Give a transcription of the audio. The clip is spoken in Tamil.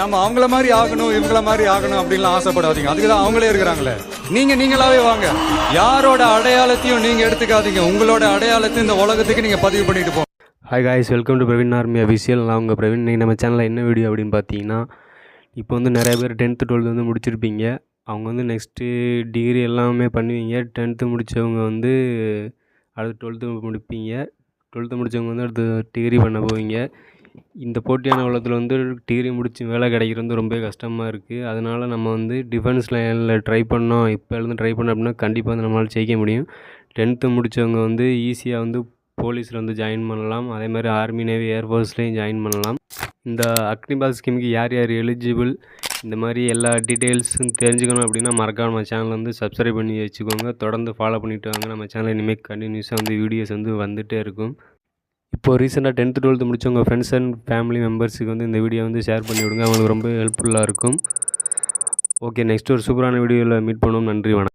நம்ம அவங்கள மாதிரி ஆகணும் இவங்கள மாதிரி ஆகணும் அப்படின்லாம் ஆசைப்படாதீங்க. அதுக்கு தான் அவங்களே இருக்கிறாங்களே. நீங்க நீங்களாவே வாங்க. யாரோட அடையாளத்தையும் நீங்க எடுத்துக்காதீங்க. உங்களோட அடையாளத்தை இந்த உலகத்துக்கு நீங்க பதிவு பண்ணிட்டு போங்க hi guys welcome to Praveen army official நான் உங்கள் பிரவீன் இன்னைக்கு நம்ம சேனலில் என்ன வீடியோ அப்படின்னு பார்த்தீங்கன்னா இப்போ வந்து நிறைய பேர் டென்த்து டுவெல்த்து வந்து முடிச்சிருப்பீங்க. அவங்க வந்து நெக்ஸ்ட்டு டிகிரி எல்லாமே பண்ணுவீங்க. டென்த்து முடித்தவங்க வந்து அடுத்து டுவெல்த்து முடிப்பீங்க. டுவெல்த்து முடித்தவங்க வந்து அடுத்து டிகிரி பண்ண போவீங்க. இந்த போட்டியான உலகத்தில் வந்து டிகிரி முடித்து வேலை கிடைக்கிறது வந்து ரொம்ப கஷ்டமாக இருக்குது அதனால் நம்ம வந்து டிஃபென்ஸ் லைனில் ட்ரை பண்ணோம். இப்போலேருந்து ட்ரை பண்ணோம் அப்படின்னா கண்டிப்பாக வந்து நம்மளால் ஜெயிக்க முடியும். டென்த்து முடித்தவங்க வந்து ஈஸியாக வந்து போலீஸில் வந்து ஜாயின் பண்ணலாம். அதே மாதிரி ஆர்மி நேவி ஏர்ஃபோர்ஸ்லேயும் ஜாயின் பண்ணலாம். இந்த அக்னிபால் ஸ்கீமுக்கு யார் யார் எலிஜிபிள் இந்த மாதிரி எல்லா டீட்டெயில்ஸும் தெரிஞ்சுக்கணும் அப்படின்னா மறக்காம நம்ம சேனல் வந்து சப்ஸ்கிரைப் பண்ணி வச்சுக்கோங்க. தொடர்ந்து ஃபாலோ பண்ணிட்டு வாங்க. நம்ம சேனல் இனிமேல் கண்டினியூஸாக வந்து வீடியோஸ் வந்து வந்துகிட்டே இருக்கும். இப்போ ரீசெண்டாக டென்த்து டுவெல்த்து முடிச்சவங்க ஃப்ரெண்ட்ஸ் அண்ட் ஃபேமிலி மெம்பர்ஸுக்கு வந்து இந்த வீடியோ வந்து ஷேர் பண்ணி விடுங்க அவங்களுக்கு ரொம்ப ஹெல்ப்ஃபுல்லாக இருக்கும். ஓகே நெக்ஸ்ட் ஒரு சூப்பரான வீடியோவில் மீட் பண்ணுவோம். நன்றி வணக்கம்.